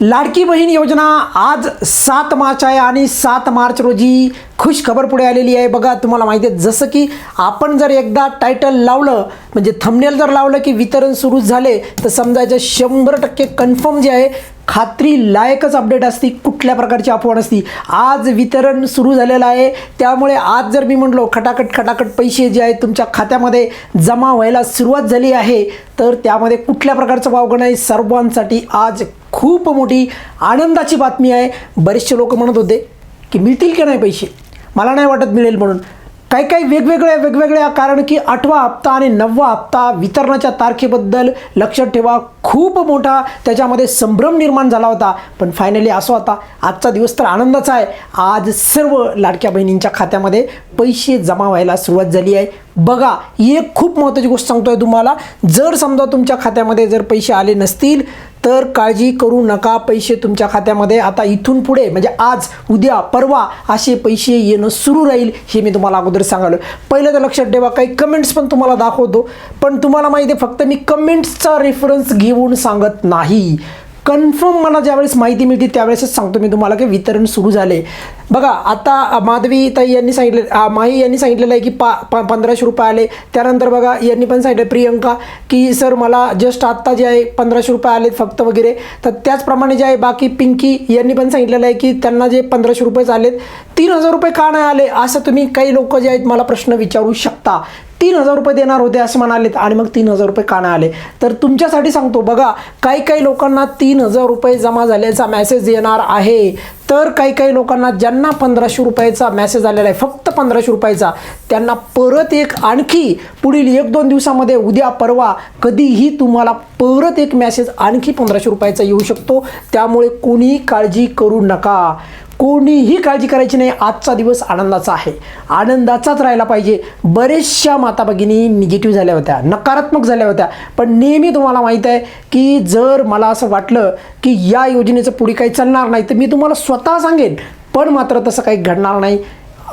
लाडकी बहीण योजना आज सात मार्च आहे आणि सात मार्च रोजी खुश खबर पुढे आलेली आहे. बघा तुम्हाला माहिती आहे जसं की आपण जर एकदा टायटल लावलं म्हणजे थंबनेल जर लावलं की वितरण सुरू झाले तर समजायचं शंभर टक्के कन्फर्म जे आहे खात्री लायकच अपडेट असती कुठल्या प्रकारची अफवा असती. आज वितरण सुरू झालेलं आहे. त्यामुळे आज जर मी म्हटलो खटाखट खटाखट पैसे जे आहेत तुमच्या खात्यामध्ये जमा व्हायला सुरुवात झाली आहे तर त्यामध्ये कुठल्या प्रकारचं वावगं नाही. सर्वांसाठी आज खूप मोठी आनंदाची बातमी आहे. बरेचसे लोक म्हणत होते की मिळतील की नाही पैसे? मला नाही वाटत मिळेल म्हणून. काही काही वेगवेगळ्या वेगवेगळ्या कारण की आठवा हप्ता आणि नववा हप्ता वितरणाच्या तारखेबद्दल लक्षात ठेवा. खूप मोठा त्याच्यामध्ये संभ्रम निर्माण झाला होता. पण फायनली असं होता. आजचा दिवस तर आनंदाचा आहे. आज सर्व लाडक्या बहिणींच्या खात्यामध्ये पैसे जमा व्हायला सुरुवात झाली आहे. बघा ही एक खूप महत्त्वाची गोष्ट सांगतोय तुम्हाला. जर समजा तुमच्या खात्यामध्ये जर पैसे आले नसतील तर काळजी करू नका पैसे तुमच्या खात्यामध्ये. आता इथून पुढे म्हणजे आज उद्या परवा असे पैसे येणं सुरू राहील हे मी तुम्हाला अगोदर सांगालो. पहिलं तर लक्षात ठेवा काही कमेंट्स पण तुम्हाला दाखवतो. पण तुम्हाला माहिती आहे फक्त मी कमेंट्सचा रेफरन्स घेऊन सांगत नाही. कन्फर्म मला ज्यावेळेस माहिती मिळते त्यावेळेसच सांगतो मी तुम्हाला की वितरण सुरू झाले. बघा आता माधवी ताई यांनी सांगितले माई माही यांनी सांगितलेलं आहे की पा पा पंधराशे रुपये आले. त्यानंतर बघा यांनी पण सांगितलं प्रियंका की सर मला जस्ट आत्ता जे आहे पंधराशे रुपये आलेत फक्त वगैरे. तर त्याचप्रमाणे जे आहे बाकी पिंकी यांनी पण सांगितलेलं आहे की त्यांना जे पंधराशे रुपयेच आलेत तीन हजार रुपये का नाही आले? असं तुम्ही काही लोक जे आहेत मला प्रश्न विचारू शकता. तीन हजार रुपये देणार होते असं म्हणालेत आणि मग तीन हजार रुपये का नाही आले. तर तुमच्यासाठी सांगतो बघा काही काही लोकांना तीन हजार रुपये जमा झाल्याचा मेसेज येणार आहे. तर काही काही लोकांना ज्यांना पंधराशे रुपयाचा मॅसेज आलेला आहे फक्त पंधराशे रुपयाचा त्यांना परत एक आणखी पुढील एक दोन दिवसामध्ये उद्या परवा कधीही तुम्हाला परत एक मॅसेज आणखी पंधराशे रुपयाचा येऊ शकतो. त्यामुळे कोणीही काळजी करू नका. कोणीही काळजी करायची नाही. आजचा दिवस आनंदाचा आहे. आनंदाचाच राहायला पाहिजे. बरेचशा माता भगिनी निगेटिव्ह झाल्या होत्या नकारात्मक झाल्या होत्या. पण नेहमी तुम्हाला माहीत आहे की जर मला असं वाटलं की या योजनेचं पुढे काही चालणार नाही तर मी तुम्हाला स्वतः स्वतः सांगेन पण मात्र तसं काही घडणार नाही.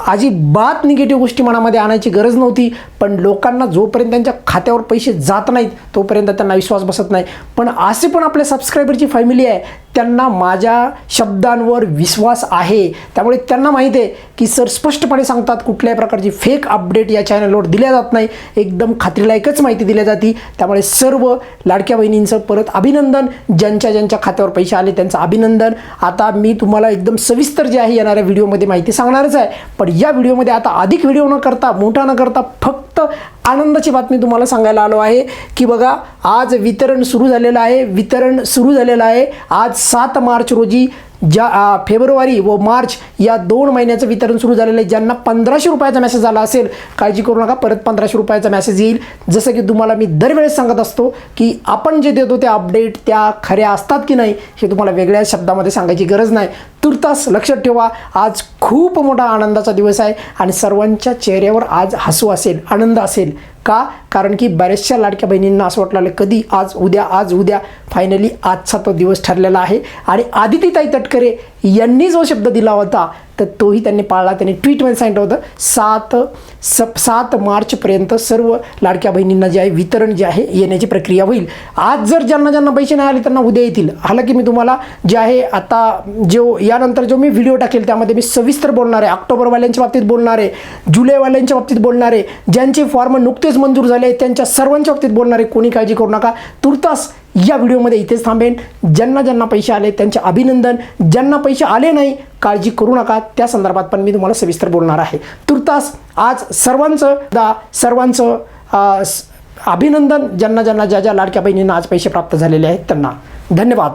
अजिबात निगेटिव्ह गोष्टी मनामध्ये आणायची गरज नव्हती पण लोकांना जोपर्यंत त्यांच्या खात्यावर पैसे जात नाहीत तोपर्यंत त्यांना विश्वास बसत नाही. पण असे पण आपल्या सबस्क्रायबरची फॅमिली आहे त्यांना माझ्या शब्दांवर विश्वास आहे. त्यामुळे त्यांना माहिती आहे की सर स्पष्टपणे सांगतात कुठल्याही प्रकारची फेक अपडेट या चॅनलवर दिल्या जात नाही. एकदम खात्रीलायकच माहिती दिल्या जाते. त्यामुळे सर्व लाडक्या बहिणींचं परत अभिनंदन. ज्यांच्या ज्यांच्या खात्यावर पैसे आले त्यांचं अभिनंदन. आता मी तुम्हाला एकदम सविस्तर जे आहे येणाऱ्या व्हिडिओमध्ये माहिती सांगणारच आहे. पण या व्हिडिओमध्ये आता अधिक व्हिडिओ न करता मोठा न करता फक्त आनंदाची बातमी तुम्हाला सांगायला आलो आहे की बघा आज वितरण सुरू झालेलं आहे. वितरण सुरू झालेलं आहे. आज सात मार्च रोजी ज्या फेब्रुवारी व मार्च या दोन महिन्याचं वितरण सुरू झालेलं आहे ज्यांना पंधराशे रुपयाचा मेसेज आला असेल काळजी करू नका परत पंधराशे रुपयाचा मेसेज येईल. जसं की तुम्हाला मी दरवेळेस सांगत असतो की आपण जे देतो त्या अपडेट त्या खऱ्या असतात की नाही हे तुम्हाला वेगळ्या शब्दामध्ये सांगायची गरज नाही. तुर्तास लक्षात ठेवा आज खूप मोठा आनंदाचा दिवस आहे आणि सर्वांच्या चेहऱ्यावर आज हसू असेल आनंद असेल. का? कारण की बऱ्याचशा लाडक्या बहिणींना असं वाटलं कधी आज उद्या आज उद्या फायनली आजचा तो दिवस ठरलेला आहे. आणि आदितीताई तटकरे यांनी जो शब्द दिला होता तर तोही त्यांनी पाळला. त्यांनी ट्विटमध्ये सांगितलं होतं सात सप सात मार्चपर्यंत सर्व लाडक्या बहिणींना जे आहे वितरण जे आहे येण्याची प्रक्रिया होईल. आज जर ज्यांना ज्यांना पैसे नाही आले त्यांना उद्या येतील. हालाकी मी तुम्हाला जे आहे आता जो यानंतर जो मी व्हिडिओ टाकेल त्यामध्ये मी सविस्तर बोलणार आहे. ऑक्टोबरवाल्यांच्या बाबतीत बोलणार आहे. जुलैवाल्यांच्या बाबतीत बोलणार आहे. ज्यांचे फॉर्म नुकतेच मंजूर झाले त्यांच्या सर्वांच्या बाबतीत बोलणार आहे. कोणी काळजी करू नका. तुर्तास या व्हिडिओमध्ये इथेच थांबेन. ज्यांना ज्यांना पैसे आले त्यांचे अभिनंदन. ज्यांना पैसे आले नाही काळजी करू नका. त्या संदर्भात पण मी तुम्हाला सविस्तर बोलणार आहे. तुर्तास आज सर्वांचं दा सर्वांचं अभिनंदन. ज्यांना ज्यांना ज्या ज्या लाडक्या बहिणींना आज पैसे प्राप्त झालेले आहेत त्यांना. धन्यवाद.